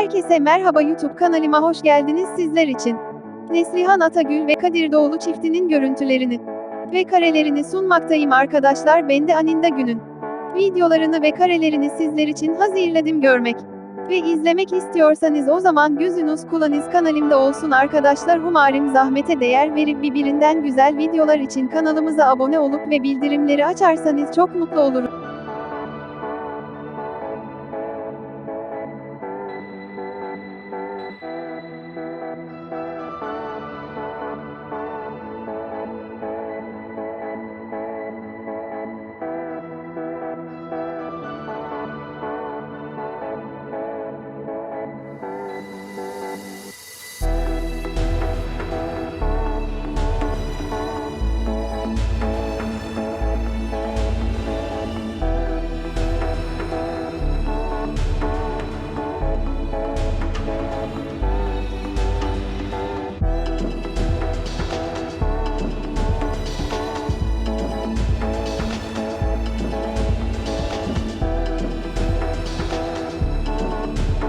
Herkese merhaba YouTube kanalıma hoş geldiniz sizler için. Neslihan Atagül ve Kadir Doğulu çiftinin görüntülerini ve karelerini sunmaktayım arkadaşlar ben de Aninda Gün'ün. Videolarını ve karelerini sizler için hazırladım görmek ve izlemek istiyorsanız o zaman gözünüz kulağınız kanalımda olsun arkadaşlar umarım zahmete değer verip birbirinden güzel videolar için kanalımıza abone olup ve bildirimleri açarsanız çok mutlu olurum.